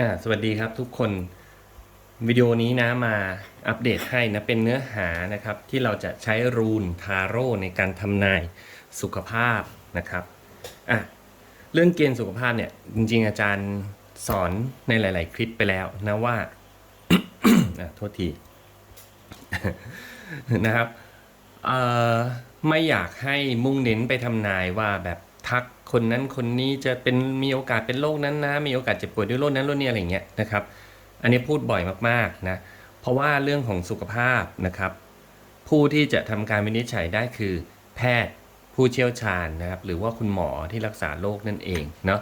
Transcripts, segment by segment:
อ่าสวัสดีครับทุกคนวิดีโอนี้นะมาอัปเดตให้นะเป็นเนื้อหานะครับที่เราจะใช้รูนทาโร่ในการทำนายสุขภาพนะครับอะเรื่องเกณฑ์สุขภาพเนี่ยจริงๆอาจารย์สอนในหลาย ๆ คลิปไปแล้วนะว่าอะโทษทีนะครับเอ่อไม่อยากให้มุ่งเน้นไปทำนายว่าแบบ ทักคนนั้นคนนี้จะเป็นมีโอกาสเป็นโรคนั้นนะ มีโอกาสเจ็บป่วยด้วยโรคนั้นโรคนี้อะไรเงี้ยนะครับ อันนี้พูดบ่อยมากๆนะเพราะว่าเรื่องของสุขภาพนะครับ ผู้ที่จะทำการวินิจฉัยได้คือ แพทย์ผู้เชี่ยวชาญนะครับ หรือว่าคุณหมอที่รักษาโรคนั่นเองเนาะ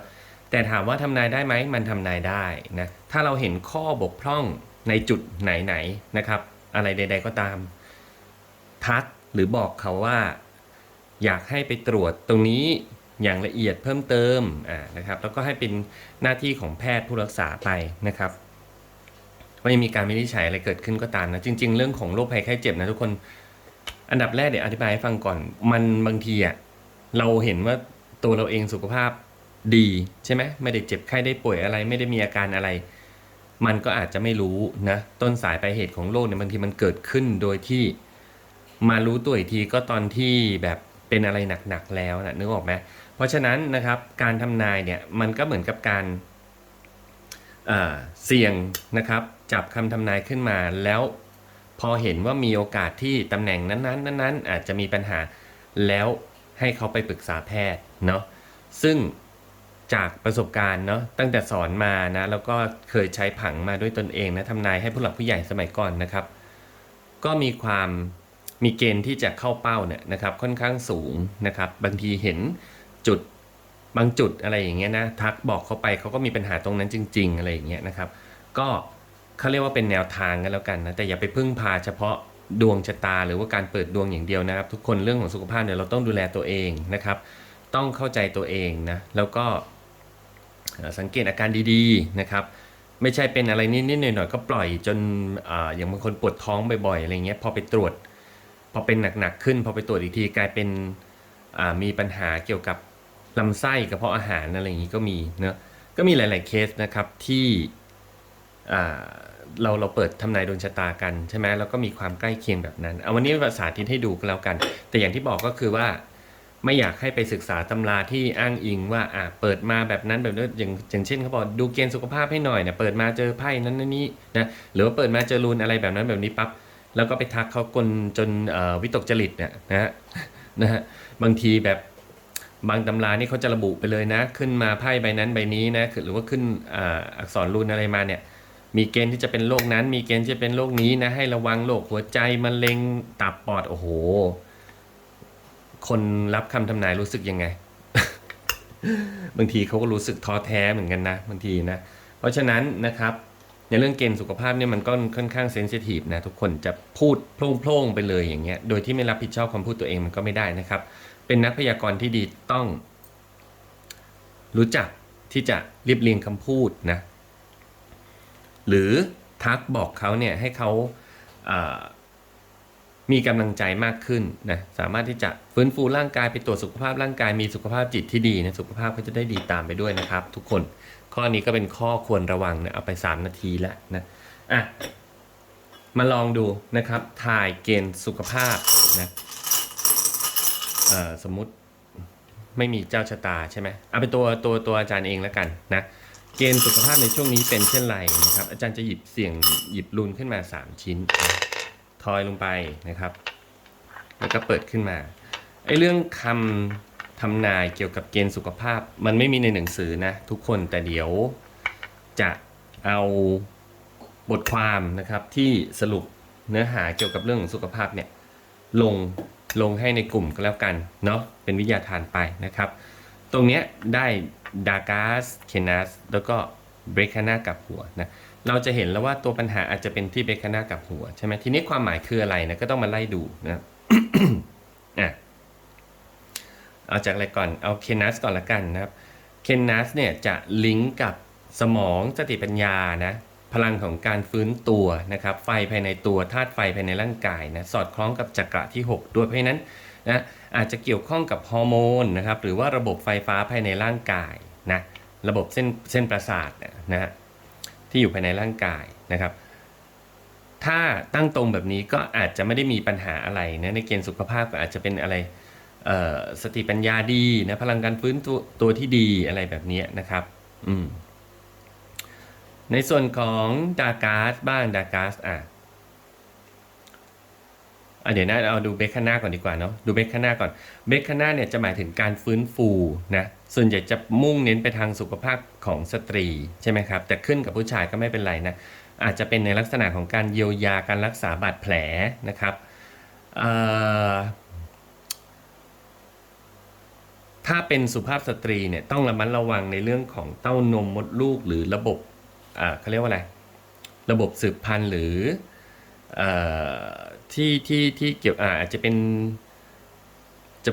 แต่ถามว่าทำนายได้ไหมมันทำนายได้นะถ้าเราเห็นข้อบกพร่องในจุดไหนๆนะครับ อะไรใด ๆก็ตาม ทักหรือบอกเขาว่า อยากให้ไปตรวจตรงนี้ อย่างละเอียดเพิ่มเติมอ่านะครับ แล้วก็ให้เป็นหน้าที่ของแพทย์ผู้รักษาไปนะครับว่ายังมีการวินิจฉัยอะไรเกิดขึ้นก็ตามนะ จริง ๆ เรื่องของโรคภัยไข้เจ็บนะทุกคน อันดับแรกเดี๋ยวอธิบายให้ฟังก่อน มันบางทีอะเราเห็นว่าตัวเราเองสุขภาพดีใช่ไหมไม่ได้เจ็บไข้ได้ป่วยอะไร ไม่ได้มีอาการอะไร มันก็อาจจะไม่รู้นะต้นสายปลายเหตุของโรคเนี่ยบางทีมันเกิดขึ้นโดยที่มารู้ตัวอีกทีก็ตอนที่แบบเป็นอะไรหนักๆแล้วนะนึกออกไหม เพราะฉะนั้นนะครับการทำนายเนี่ยมันก็เหมือนกับการเสี่ยงนะครับจับคำทำนายขึ้นมา แล้วพอเห็นว่ามีโอกาสที่ตำแหน่งนั้นๆนั้นๆอาจจะมีปัญหาแล้วให้เขาไปปรึกษาแพทย์เนาะซึ่งจากประสบการณ์เนาะตั้งแต่สอนมานะแล้วก็เคยใช้ผังมาด้วยตนเองนะทำนายให้ผู้หลักผู้ใหญ่สมัยก่อนนะครับ ก็มีความมีเกณฑ์ที่จะเข้าเป้าเนี่ยนะครับค่อนข้างสูงนะครับ บางทีเห็น จุดบางจุดอะไรอย่างเงี้ยนะทักบอกเขาไปเขาก็มีปัญหาตรงนั้นจริง ๆ อะไรอย่างเงี้ยนะครับ ก็เขาเรียกว่าเป็นแนวทางกันแล้วกันนะแต่อย่าไปพึ่งพาเฉพาะดวงชะตาหรือว่าการเปิดดวงอย่างเดียวนะครับ ทุกคนเรื่องของสุขภาพเนี่ยเราต้องดูแลตัวเองนะครับ ต้องเข้าใจตัวเองนะแล้วก็สังเกตอาการดีๆนะครับไม่ใช่เป็นอะไรนิดๆหน่อยๆก็ปล่อยจนออย่างบางคนปวดท้องบ่อยๆอะไรเงี้ยพอไปตรวจ พอเป็นหนักๆขึ้น พอไปตรวจอีกทีกลายเป็นมีปัญหาเกี่ยวกับ ลำไส้กระเพาะอาหารอะไรอย่างนี้ก็มีเนอะก็มีหลาย ๆเคสนะครับที่เราเราเปิดทำนายดวงชะตากันใช่ไหมแล้วก็มีความใกล้เคียงแบบนั้นเอาวันนี้ภาษาทิศให้ดูก็แล้วกัน แต่อย่างที่บอกก็คือว่าไม่อยากให้ไปศึกษาตำราที่อ้างอิงว่าอะเปิดมาแบบนั้นแบบนี้อย่างอย่างเช่นเขาบอกดูเกณฑ์สุขภาพให้หน่อยเนี่ยเปิดมาเจอไพ่นั้นนี่นะหรือว่าเปิดมาเจอรูนอะไรแบบนั้นแบบนี้ปั๊บแล้วก็ไปทักเขากลจนวิตกจริตเนี่ยนะฮะนะฮะบางทีแบบ บางตำรานี่เขาจะระบุไปเลยนะ ขึ้นมาไพ่ใบนั้นใบนี้นะหรือว่าขึ้นออักษรรูนอะไรมาเนี่ย มีเกณฑ์ที่จะเป็นโรคนั้น มีเกณฑ์ที่จะเป็นโรคนี้นะ ให้ระวังโรคหัวใจมะเร็งตับปอดโอ้โห คนรับคำทำนายรู้สึกยังไง บางทีเขาก็รู้สึกท้อแท้เหมือนกันนะบางทีนะ เพราะฉะนั้นนะครับในเรื่องเกณฑ์สุขภาพเนี่ยมันก็ค่อนข้างเซนซิทีฟนะทุกคนจะพูดโพล่งๆไปเลยอย่างเงี้ยโดยที่ไม่รับผิดชอบคำพูดตัวเองมันก็ไม่ได้นะครับ เป็นนักพยากรณ์ที่ดีต้อง รู้จักที่จะเรียบเรียงคำพูดนะ หรือทักบอกเขาเนี่ยให้เขาามีกำลังใจมากขึ้นนะสามารถที่จะฟื้นฟูร่างกายไปตรวจสุขภาพร่างกายมีสุขภาพจิตที่ดีนะสุขภาพก็จะได้ดีตามไปด้วยนะครับ ทุกคนข้อนี้ก็เป็นข้อควรระวังนะเอาไป 3 นาทีแล้วนะอะมาลองดูนะครับ ถ่ายเกณฑ์สุขภาพนะ สมมุติไม่มีเจ้าชะตาใช่ไหมเอาเป็นตัวตัวตัวอาจารย์เองแล้วกันนะเกณฑ์สุขภาพในช่วงนี้เป็นเช่นไรนะครับ อาจารย์จะหยิบเสี่ยงหยิบรุนขึ้นมา 3 ชิ้น ทอยลงไปนะครับ แล้วก็เปิดขึ้นมาไอ้เรื่องคำทำนายเกี่ยวกับเกณฑ์สุขภาพ มันไม่มีในหนังสือนะทุกคนแต่เดี๋ยวจะเอาบทความนะครับที่สรุปเนื้อหาเกี่ยวกับเรื่องของสุขภาพเนี่ยลง ลงให้ในกลุ่มก็แล้วกันเนาะเป็นวิทยาทานไปนะครับ ตรงเนี้ยได้ดากาสเคนัสแล้วก็เบรคานากับหัวนะเราจะเห็นแล้วว่าตัวปัญหาอาจจะเป็นที่เบรคานากับหัวใช่ไหมทีนี้ความหมายคืออะไรนะก็ต้องมาไล่ดูนะอะเอาจากอะไรก่อนเอาเคนัสก่อนละกันนะครับเคนัสเนี่ยจะลิงก์กับสมองสติปัญญานะ พลังของการฟื้นตัวนะครับไฟภายในตัวธาตุไฟภายในร่างกายนะสอดคล้องกับจักระที่ 6 ด้วยเพราะฉะนั้นนะอาจจะเกี่ยวข้องกับฮอร์โมนนะครับหรือว่าระบบไฟฟ้าภายในร่างกายนะระบบเส้นเส้นประสาทนะฮะที่อยู่ภายในร่างกายนะครับ ถ้าตั้งตรงแบบนี้ก็อาจจะไม่ได้มีปัญหาอะไรนะในเกณฑ์สุขภาพก็อาจจะเป็นอะไรเอ่อสติปัญญาดีนะพลังการฟื้นตัวตัวที่ดีอะไรแบบนี้นะครับ อืม ในส่วนของดากาสบ้างดากาสอะอะเดี๋ยวนะเอาดูเบคคาน่าก่อนดีกว่าเนาะดูเบคคาน่าก่อนเบคคาน่าเนี่ยจะหมายถึงการฟื้นฟูนะส่วนใหญ่จะมุ่งเน้นไปทางสุขภาพของสตรีใช่ไหมครับ แต่ขึ้นกับผู้ชายก็ไม่เป็นไรนะอาจจะเป็นในลักษณะของการเยียวยาการรักษาบาดแผลนะครับถ้าเป็นสุภาพสตรีเนี่ยต้องระมัดระวังในเรื่องของเต้านมมดลูกหรือระบบ เขาเรียกว่าอะไร ระบบสืบพันธุ์หรืออที่ที่ที่เกี่ยวอาจจะเป็นจะ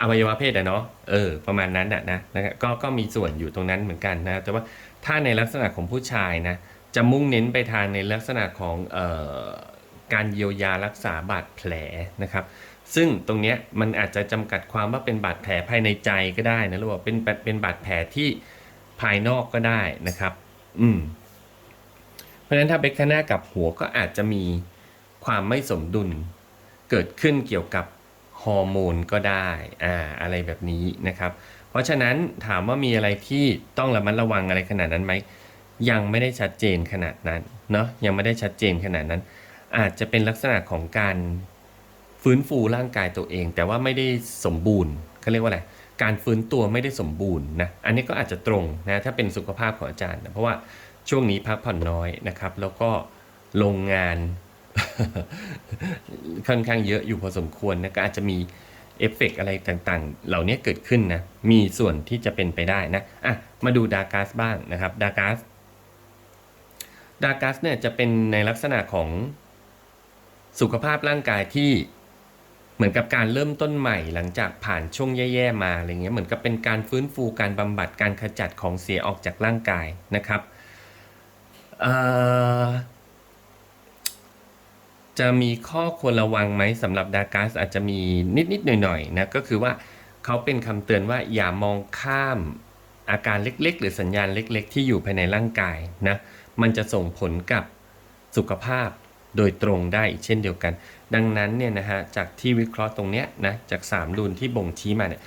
อวัยวะเพศอะเนาะเออประมาณนั้นอะนะนะก็ก็มีส่วนอยู่ตรงนั้นเหมือนกันนะ แต่ว่าถ้าในลักษณะของผู้ชายนะ จะมุ่งเน้นไปทางในลักษณะของเอ่อการเยียวยารักษาบาดแผลนะครับ ซึ่งตรงเนี้ยมันอาจจะจำกัดความว่าเป็นบาดแผลภายในใจก็ได้นะหรือว่าเป็นเป็นบาดแผลที่ภายนอกก็ได้นะครับ อืม เพราะฉะนั้นถ้าเบคคาน่ากับหัวก็อาจจะมีความไม่สมดุล เกิดขึ้นเกี่ยวกับฮอร์โมนก็ได้อ่าอะไรแบบนี้นะครับ เพราะฉะนั้นถามว่ามีอะไรที่ต้องระมัดระวังอะไรขนาดนั้นไหมยังไม่ได้ชัดเจนขนาดนั้นเนาะยังไม่ได้ชัดเจนขนาดนั้น อาจจะเป็นลักษณะของการฟื้นฟูร่างกายตัวเอง แต่ว่าไม่ได้สมบูรณ์เขาเรียกว่าอะไร การฟื้นตัวไม่ได้สมบูรณ์นะอันนี้ก็อาจจะตรงนะถ้าเป็นสุขภาพของอาจารย์นะเพราะว่าช่วงนี้พักผ่อนน้อยนะครับ แล้วก็ลงงานค่อนข้างเยอะอยู่พอสมควรนะก็อาจจะมีเอฟเฟกต์อะไรต่างๆ เหล่านี้เกิดขึ้นนะมีส่วนที่จะเป็นไปได้นะอะมาดูดากัสบ้างนะครับดากัสดากัสเนี่ยจะเป็นในลักษณะของสุขภาพร่างกายที่ เหมือนกับการเริ่มต้นใหม่หลังจากผ่านช่วงแย่ๆมาอะไรเงี้ยเหมือนกับเป็นการฟื้นฟูการบำบัดการขจัดของเสียออกจากร่างกายนะครับจะมีข้อควรระวังไหมสำหรับดากัสอาจจะมีนิด ๆ หน่อย ๆ นะ ก็คือว่าเขาเป็นคำเตือนว่าอย่ามองข้ามอาการเล็ก ๆ หรือสัญญาณเล็ก ๆ ที่อยู่ภายในร่างกายนะ มันจะส่งผลกับสุขภาพโดยตรงได้อีกเช่นเดียวกัน ดังนั้นเนี่ยนะฮะจากที่วิเคราะห์ตรงเนี้ยนะจาก3รูนที่บ่งชี้มาเนี่ย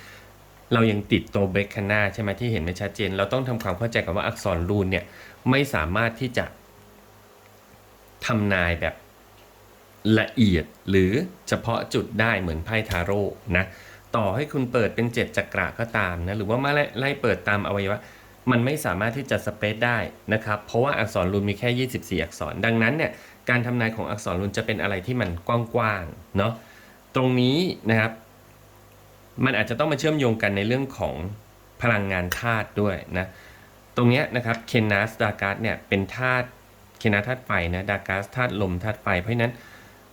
เรายังติดตัวเบคคานาใช่ไหมที่เห็นไม่ชัดเจน เราต้องทำความเข้าใจกับว่าอักษรรูนเนี่ยไม่สามารถที่จะทำนายแบบละเอียดหรือเฉพาะจุดได้เหมือนไพ่ทาโร่นะต่อให้คุณเปิดเป็นเจ็ดจักระก็ตามนะหรือว่ามาไล่ไล่เปิดตามอวัยวะมันไม่สามารถที่จะสเปซได้นะครับ เพราะว่าอักษรรูนมีแค่ 24 อักษร ดังนั้นเนี่ย การทำนายของอักษรรูนจะเป็นอะไรที่มันกว้างๆเนาะตรงนี้นะครับ มันอาจจะต้องมาเชื่อมโยงกันในเรื่องของพลังงานธาตุด้วยนะตรงเนี้ยนะครับเคนนัสดาการ์สเนี่ยเป็นธาตุเคนนัสธาตุไฟนะดาการ์สธาตุลมธาตุไฟเพราะฉะนั้น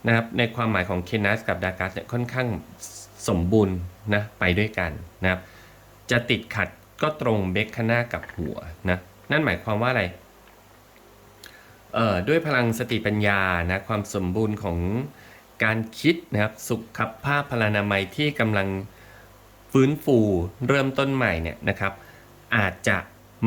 นะครับในความหมายของเคนนัสกับดาการ์สเนี่ยค่อนข้างสมบูรณ์นะไปด้วยกันนะครับจะติดขัดก็ตรงเบคคาน่ากับหัวนะนั่นหมายความว่าอะไร ด้วยพลังสติปัญญานะความสมบูรณ์ของการคิดนะครับสุขภาพพลานามัยที่กำลังฟื้นฟูเริ่มต้นใหม่เนี่ยนะครับ อาจจะ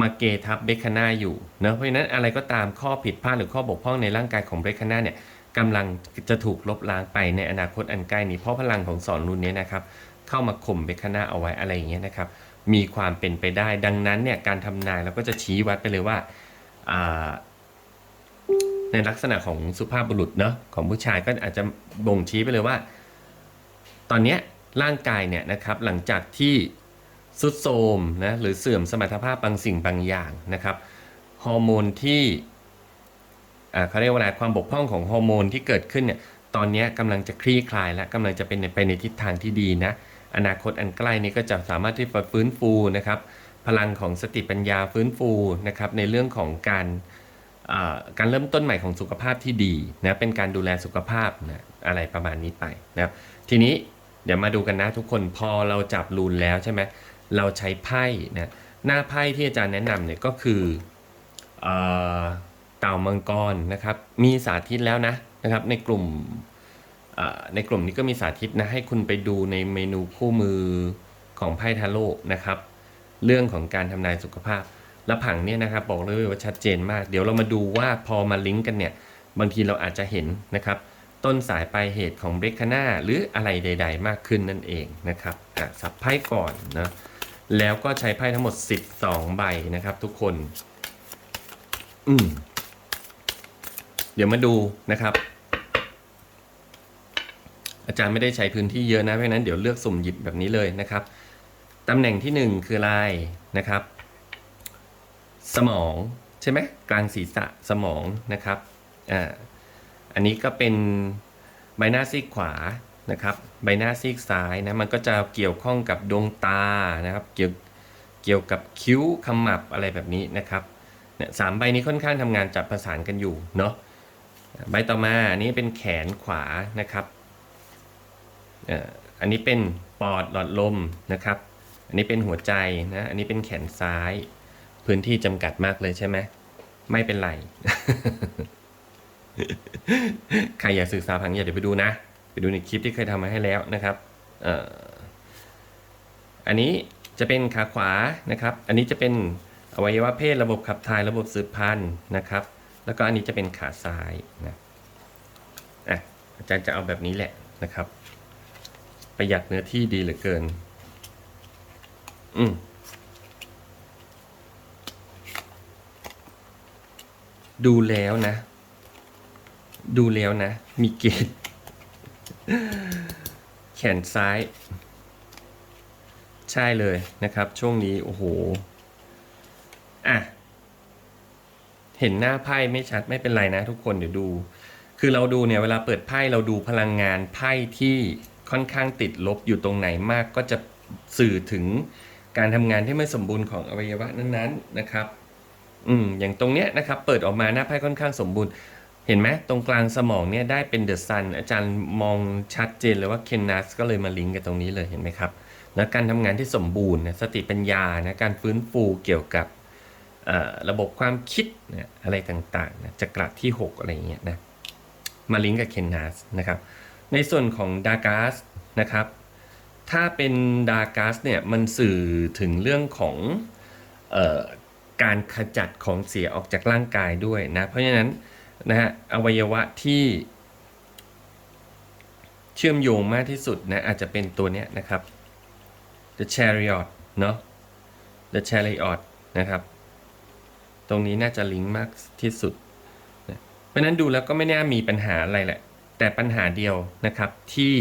มาเกทับเบคาน่าอยู่นะเพราะฉะนั้นอะไรก็ตามข้อผิดพลาดหรือข้อบกพร่องในร่างกายของเบคาน่าเนี่ยกำลังจะถูกลบล้างไปในอนาคตอันใกล้นี้เพราะพลังของสอนรุ่นนี้นะครับ เข้ามาข่มเบคาน่าเอาไว้อะไรอย่างเงี้ยนะครับ มีความเป็นไปได้ดังนั้นเนี่ยการทำนายเราก็จะชี้วัดไปเลยว่า ในลักษณะของสุภาพบุรุษเนาะของผู้ชายก็อาจจะบ่งชี้ไปเลยว่า ตอนนี้ร่างกายเนี่ยนะครับหลังจากที่สุดโทมนะหรือเสื่อมสมรรถภาพบางสิ่งบางอย่างนะครับฮอร์โมนที่เขาเรียกว่าอะไรความบกพร่องของฮอร์โมนที่เกิดขึ้นเนี่ยตอนนี้ยกำลังจะคลี่คลายและกำลังจะเป็นไปในทิศทางที่ดีนะอนาคตอันใกล้นี้ก็จะสามารถที่จะฟื้นฟูนะครับพลังของสติปัญญาฟื้นฟูนะครับในเรื่องของการ การเริ่มต้นใหม่ของสุขภาพที่ดีนะเป็นการดูแลสุขภาพนะอะไรประมาณนี้ไปนะครับทีนี้เดี๋ยวมาดูกันนะทุกคนพอเราจับรูนแล้วใช่ไหมเราใช้ไพ่นะหน้าไพ่ที่อาจารย์แนะนำเนี่ยก็คือเต่ามังกรนะครับ มีสาธิตแล้วนะนะครับในกลุ่มในกลุ่มนี้ก็มีสาธิตนะให้คุณไปดูในเมนูคู่มือของไพ่ทาโร่นะครับ เรื่องของการทำนายสุขภาพ และผังเนี่ยนะครับบอกเลยว่าชัดเจนมาก เดี๋ยวเรามาดูว่าพอมาลิงก์กันเนี่ยบางทีเราอาจจะเห็นนะครับ ต้นสายปลายเหตุของเบรกคนาหรืออะไรใด ๆ มากขึ้นนั่นเองนะครับสับไพ่ก่อนนะแล้วก็ใช้ไพ่ทั้งหมด 12 ใบนะครับ ทุกคน อืมเดี๋ยวมาดูนะครับ อาจารย์ไม่ได้ใช้พื้นที่เยอะนะเพราะนั้นเดี๋ยวเลือกสุ่มหยิบแบบนี้เลยนะครับตำแหน่งที่หนึ่งคืออะไรนะครับ สมองใช่ไหมกลางศีรษะสมองนะครับอ่าอันนี้ก็เป็นใบหน้าซีกขวานะครับ ใบหน้าซีกซ้ายนะมันก็จะเกี่ยวข้องกับดวงตานะครับ เกี่ยวเกี่ยวกับคิ้วขมับอะไรแบบนี้นะครับเนี่ยสามใบนี้ค่อนข้างทำงานจับประสานกันอยู่เนาะใบต่อมาอันนี้เป็นแขนขวานะครับอันนี้เป็นปอดหลอดลมนะครับ อันนี้เป็นหัวใจนะ อันนี้เป็นแขนซ้าย พื้นที่จำกัดมากเลยใช่ไหมไม่เป็นไร ใครอยากศึกษาผังอย่าเดี๋ยวไปดูนะ ไปดูในคลิปที่เคยทำมาให้แล้วนะครับเอ่ออันนี้จะเป็นขาขวานะครับ อันนี้จะเป็นอวัยวะเพศระบบขับถ่ายระบบสืบพันธุ์นะครับ แล้วก็อันนี้จะเป็นขาซ้ายนะอะอาจารย์จะเอาแบบนี้แหละนะครับ ประหยัดเนื้อที่ดีเหลือเกิน อืม ดูแล้วนะ ดูแล้วนะ มีเกณฑ์แขนซ้าย ใช่เลยนะครับ ช่วงนี้ โอ้โห อะ เห็นหน้าไพ่ไม่ชัดไม่เป็นไรนะทุกคนเดี๋ยวดู คือเราดูเนี่ยเวลาเปิดไพ่เราดูพลังงานไพ่ที่ค่อนข้างติดลบอยู่ตรงไหนมากก็จะสื่อถึงการทำงานที่ไม่สมบูรณ์ของอวัยวะนั้นๆนะครับ อืมอย่างตรงเนี้ยนะครับเปิดออกมาหน้าไพ่ค่อนข้างสมบูรณ์ เห็นไหมตรงกลางสมองเนี่ยได้เป็นเดอะซันอาจารย์มองชัดเจนเลยว่าเคนนัสก็เลยมาลิงก์กับตรงนี้เลยเห็นไหมครับแล้วการทำงานที่สมบูรณ์นะสติปัญญานะการฟื้นฟูเกี่ยวกับระบบความคิดนะอะไรต่างๆนะจักระที่ 6 อะไรอย่างเงี้ยนะมาลิงก์กับเคนนัสนะครับในส่วนของดากาสนะครับถ้าเป็นดากาสเนี่ยมันสื่อถึงเรื่องของ การขจัดของเสียออกจากร่างกายด้วยนะเพราะฉะนั้นนะฮะอวัยวะที่เชื่อมโยงมากที่สุดนะอาจจะเป็นตัวเนี้ยนะครับ the chariot เนาะ the chariot นะครับ ตรงนี้น่าจะลิงก์มากที่สุดนะเพราะนั้นดูแล้วก็ไม่น่ามีปัญหาอะไรแหละ แต่ปัญหาเดียวนะครับที่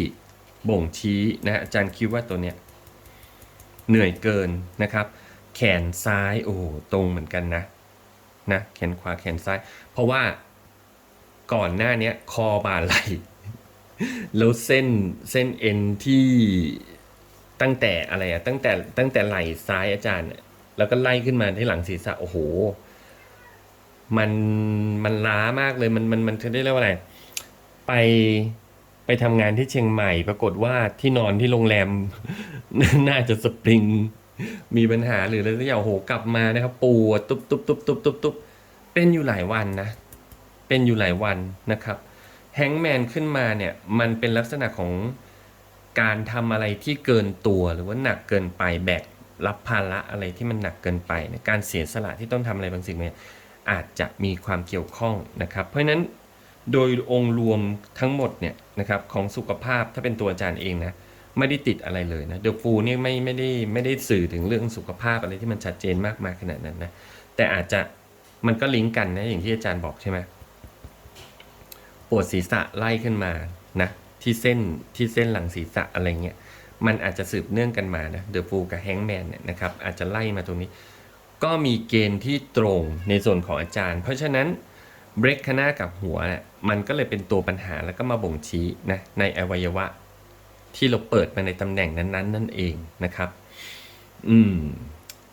บ่งชี้นะอาจารย์คิดว่าตัวเนี้ยเหนื่อยเกินนะครับ แขนซ้ายโอ้ตรงเหมือนกันนะนะแขนขวาแขนซ้าย เพราะว่าก่อนหน้านี้คอบ่าไหลแล้วเส้นเส้นเอ็นที่ตั้งแต่อะไรอะตั้งแต่ตั้งแต่ไหล่ซ้ายอาจารย์ แล้วก็ไล่ขึ้นมาที่หลังศีรษะโอ้โห มันมันล้ามากเลยมันมันมันจะได้เรียกว่าอะไร ไปไปทำงานที่เชียงใหม่ ปรากฏว่าที่นอนที่โรงแรม น่าจะสปริง มีปัญหาหรืออะไรสักอย่างโหกลับมานะครับปวดตุ๊บตุ๊บตุ๊บตุ๊บตุ๊บตุ๊บเป็นอยู่หลายวันนะ เป็นอยู่หลายวันนะครับแฮงแมนขึ้นมาเนี่ยมันเป็นลักษณะของการทำอะไรที่เกินตัวหรือว่าหนักเกินไปแบกรับภาระอะไรที่มันหนักเกินไปนะการเสียสละที่ต้องทำอะไรบางสิ่งเนี่ยอาจจะมีความเกี่ยวข้องนะครับ เพราะฉะนั้นโดยองค์รวมทั้งหมดเนี่ยนะครับของสุขภาพถ้าเป็นตัวอาจารย์เองนะ ไม่ได้ติดอะไรเลยนะเดอะฟูนี่ไม่ไม่ได้ไม่ได้สื่อถึงเรื่องสุขภาพอะไรที่มันชัดเจนมากมายขนาดนั้นนะแต่อาจจะมันก็ลิงก์กันนะอย่างที่อาจารย์บอกใช่ไหมปวดศีรษะไล่ขึ้นมานะที่เส้นที่เส้นหลังศีรษะอะไรเงี้ยมันอาจจะสืบเนื่องกันมานะเดอะฟูกับแฮงแมนเนี่ยนะครับอาจจะไล่มาตรงนี้ ก็มีเกณฑ์ที่ตรงในส่วนของอาจารย์ เพราะฉะนั้นเบรกคานากับหัวเนี่ยมันก็เลยเป็นตัวปัญหาแล้วก็มาบ่งชี้นะในอวัยวะ ที่เราเปิดมาในตำแหน่งนั้นๆ นั่นเองนะครับ อืม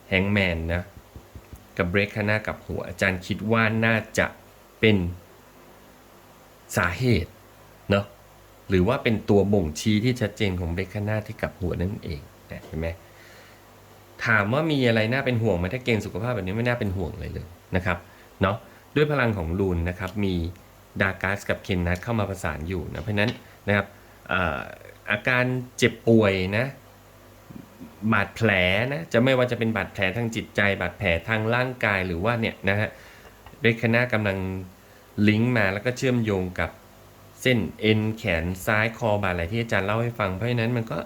แฮงแมนนะกับเบรกคานากับหัว อาจารย์คิดว่าน่าจะเป็นสาเหตุเนาะหรือว่าเป็นตัวบ่งชี้ที่ชัดเจนของเบรกข้างหน้าที่กับหัวนั่นเองนะเห็นไหมถามว่ามีอะไรน่าเป็นห่วงไหมถ้าเกณฑ์สุขภาพแบบนี้ไม่น่าเป็นห่วงเลยเลยนะครับเนาะด้วยพลังของลูนนะครับมีดากัสกับเคนนัทเข้ามาประสานอยู่นะเพราะนั้นนะครับ อาการเจ็บป่วยนะ บาดแผลนะจะไม่ว่าจะเป็นบาดแผลทางจิตใจ บาดแผลทางร่างกายหรือว่าเนี่ยนะฮะเบคานากำลังลิงก์มาแล้วก็เชื่อมโยงกับเส้นเอ็นแขนซ้ายคอบาดอะไรที่อาจารย์เล่าให้ฟังเพราะฉะนั้นมันก็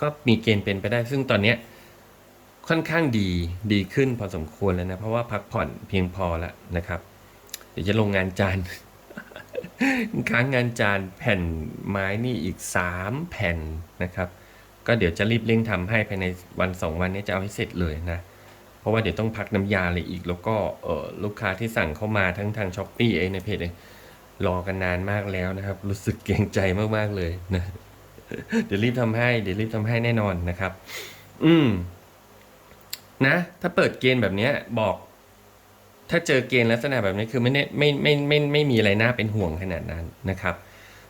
ก็มีเกณฑ์เป็นไปได้ ซึ่งตอนเนี้ยค่อนข้างดีดีขึ้นพอสมควรแล้วนะ เพราะว่าพักผ่อนเพียงพอแล้วนะครับ เดี๋ยวจะลงงานจาน ค้างงานจานแผ่นไม้นี่อีก 3 แผ่นนะครับ ก็เดี๋ยวจะรีบเร่งทำให้ภายในวัน 2 วันนี้จะเอาให้เสร็จเลยนะ เพราะว่าเดี๋ยวต้องพักน้ำยาเลยอีก แล้วก็เออลูกค้าที่สั่งเข้ามาทั้งทางช้อปปี้เองในเพจเองรอกันนานมากแล้วนะครับ รู้สึกเกรงใจมากๆเลยนะ เดี๋ยวรีบทำให้ เดี๋ยวรีบทำให้แน่นอนนะครับ อืมนะ ถ้าเปิดเกณฑ์แบบนี้บอก ถ้าเจอเกณฑ์ลักษณะแบบนี้คือไม่ได้ไม่ไม่ไม่ไม่ไม่มีอะไรน่าเป็นห่วงขนาดนั้นนะครับ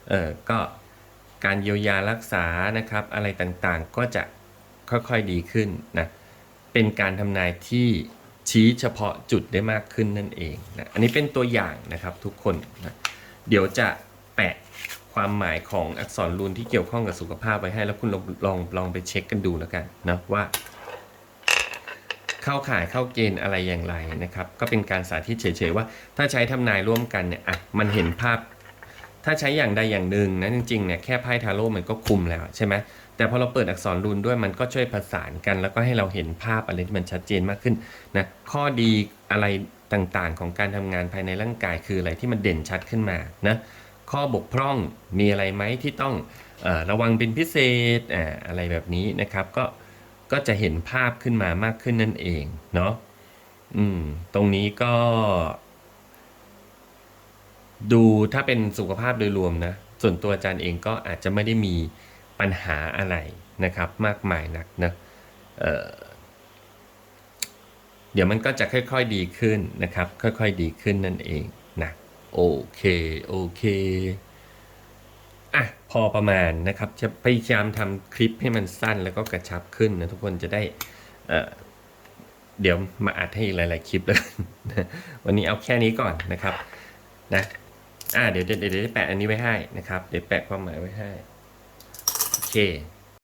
เออก็การเยียวยารักษานะครับอะไรต่างๆก็จะค่อยๆดีขึ้นนะเป็นการทำนายที่ชี้เฉพาะจุดได้มากขึ้นนั่นเองนะอันนี้เป็นตัวอย่างนะครับทุกคนนะเดี๋ยวจะแปะความหมายของอักษรรูนที่เกี่ยวข้องกับสุขภาพไว้ให้ แล้วคุณลองลองลองไปเช็คกันดูแล้วกันนะว่า เข้าข่ายเข้าเกณฑ์อะไรอย่างไรนะครับ ก็เป็นการสาธิตเฉยๆว่า ถ้าใช้ทำนายร่วมกันเนี่ยอะมันเห็นภาพ ถ้าใช้อย่างใดอย่างหนึ่งนะจริงๆเนี่ยแค่ไพ่ทาโร่มันก็คุมแล้วใช่ไหมแต่พอเราเปิดอักษรรูนด้วยมันก็ช่วยผสานกัน แล้วก็ให้เราเห็นภาพอะไรที่มันชัดเจนมากขึ้นนะข้อดีอะไรต่างๆ ของการทำงานภายในร่างกายคืออะไรที่มันเด่นชัดขึ้นมานะข้อบกพร่องมีอะไรไหมที่ต้องอระวังเป็นพิเศษออะไรแบบนี้นะครับก็ ก็จะเห็นภาพขึ้นมามากขึ้นนั่นเองเนาะอืม ตรงนี้ก็ ดูถ้าเป็นสุขภาพโดยรวมนะ ส่วนตัวอาจารย์เองก็อาจจะไม่ได้มีปัญหาอะไรนะครับ มากมายนักนะเออเดี๋ยวมันก็จะค่อยๆดีขึ้นนะครับ ค่อยๆดีขึ้นนั่นเองนะโอเค โอเค อะพอประมาณนะครับ จะพยายามทำคลิปให้มันสั้นแล้วก็กระชับขึ้นนะทุกคนจะได้เอเดี๋ยวมาอัดให้หลาย ๆ คลิปเลยนะวันนี้เอาแค่นี้ก่อนนะครับนะอ่าเดี๋ยวเดี๋ยวจะแปะอันนี้ไว้ให้นะครับ เดี๋ยวแปะความหมายไว้ให้ โอเค